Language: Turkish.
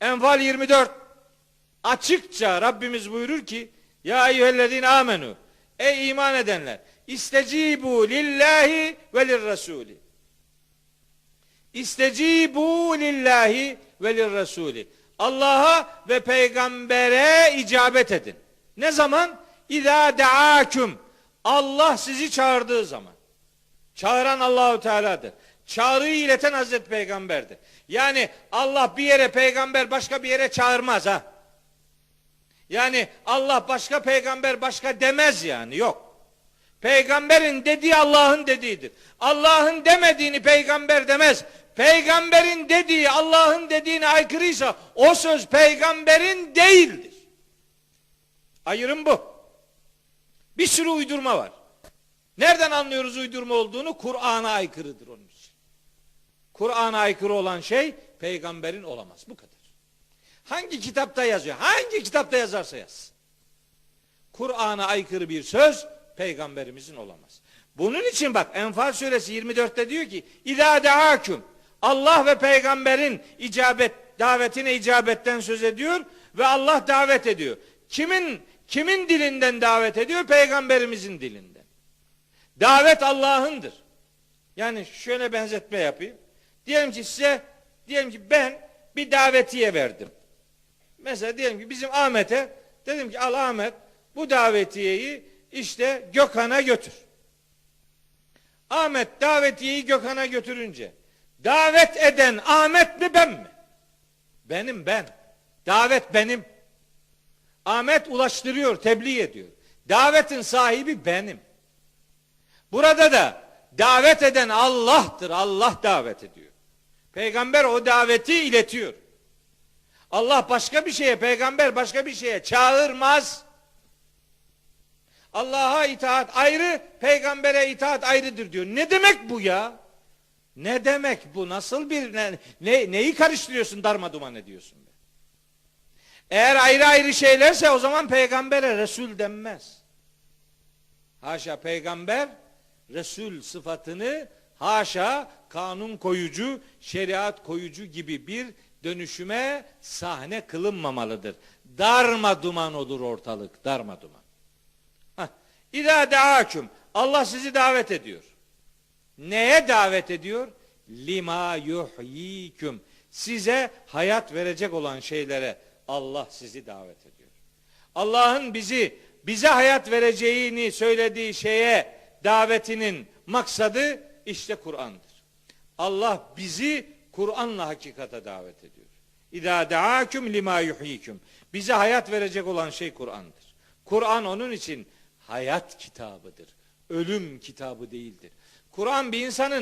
Enfal 24 açıkça Rabbimiz buyurur ki Ya eyyühellezine amenu Ey iman edenler İstecibu lillahi ve lirrasuli İstecibu lillahi ve lirrasuli Allah'a ve peygambere icabet edin. Ne zaman? İzâ deâküm Allah sizi çağırdığı zaman. Çağıran Allahu Teala'dır. Çağrıyı ileten Hazreti Peygamber'dir. Yani Allah bir yere peygamber başka bir yere çağırmaz ha. Yani Allah başka peygamber başka demez yani yok. Peygamberin dediği Allah'ın dediğidir. Allah'ın demediğini peygamber demez. Peygamberin dediği Allah'ın dediğine aykırıysa o söz peygamberin değildir. Ayrım bu. Bir sürü uydurma var. Nereden anlıyoruz uydurma olduğunu? Kur'an'a aykırıdır onun için. Kur'an'a aykırı olan şey peygamberin olamaz. Bu kadar. Hangi kitapta yazıyor? Hangi kitapta yazarsa yaz. Kur'an'a aykırı bir söz peygamberimizin olamaz. Bunun için bak Enfal suresi 24'te diyor ki İzâ deâküm Allah ve peygamberin icabet davetine icabetten söz ediyor ve Allah davet ediyor. Kimin kimin dilinden davet ediyor? Peygamberimizin dilinden. Davet Allah'ındır. Yani şöyle benzetme yapayım. Diyelim ki size diyelim ki ben bir davetiye verdim. Mesela diyelim ki bizim Ahmet'e dedim ki al Ahmet bu davetiyeyi işte Gökhan'a götür. Ahmet davetiyeyi Gökhan'a götürünce davet eden Ahmet mi ben mi? Benim ben. Davet benim. Ahmet ulaştırıyor, tebliğ ediyor. Davetin sahibi benim. Burada da davet eden Allah'tır. Allah davet ediyor. Peygamber o daveti iletiyor. Allah başka bir şeye, peygamber başka bir şeye çağırmaz. Allah'a itaat ayrı, peygambere itaat ayrıdır diyor. Ne demek bu ya? Ne demek bu? Nasıl bir ne, ne neyi karıştırıyorsun, darma duman ediyorsun be? Eğer ayrı ayrı şeylerse o zaman peygambere Resul denmez. Haşa peygamber Resul sıfatını haşa kanun koyucu, şeriat koyucu gibi bir dönüşüme sahne kılınmamalıdır. Darma duman olur ortalık, darma duman. İlâ deâküm. Allah sizi davet ediyor. Neye davet ediyor? Lima yuhyiküm. Size hayat verecek olan şeylere Allah sizi davet ediyor. Allah'ın bizi bize hayat vereceğini söylediği şeye davetinin maksadı işte Kur'an'dır. Allah bizi Kur'an'la hakikate davet ediyor. İzâ deâküm lima yuhyiküm. Bize hayat verecek olan şey Kur'an'dır. Kur'an onun için hayat kitabıdır. Ölüm kitabı değildir. Kur'an bir insanın